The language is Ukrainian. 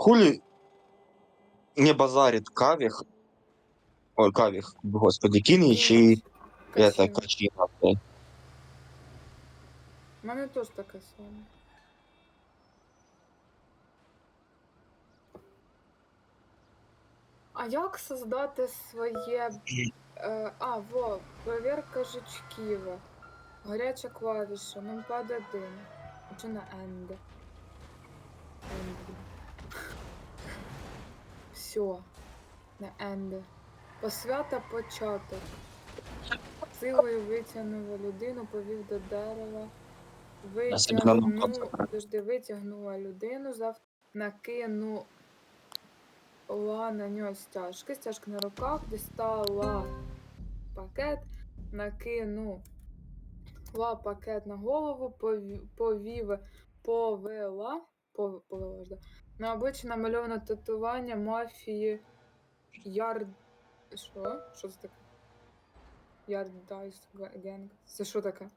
Хули не базарит Кавих. Ой, Кавих, господи, Кинич и это Качина. Блядь. У мене теж таке саме. А як создати своє. Е, а, во, проверка жучків. Гаряча клавіша, нумпад 1. Чи на End? Все. На End. Посвята початок. Силою витягнула людину, повів до дерева. собі на Витягну, нотатку витягнула людину, зав... накинула на нього стяжки, стяжки на руках, дістала пакет, накинула пакет на голову, повів повела, пов- повела ж, да, на обличчі намальовано татування мафії Ярд... Що? Що це таке? Ярдайс Генг. Це що таке?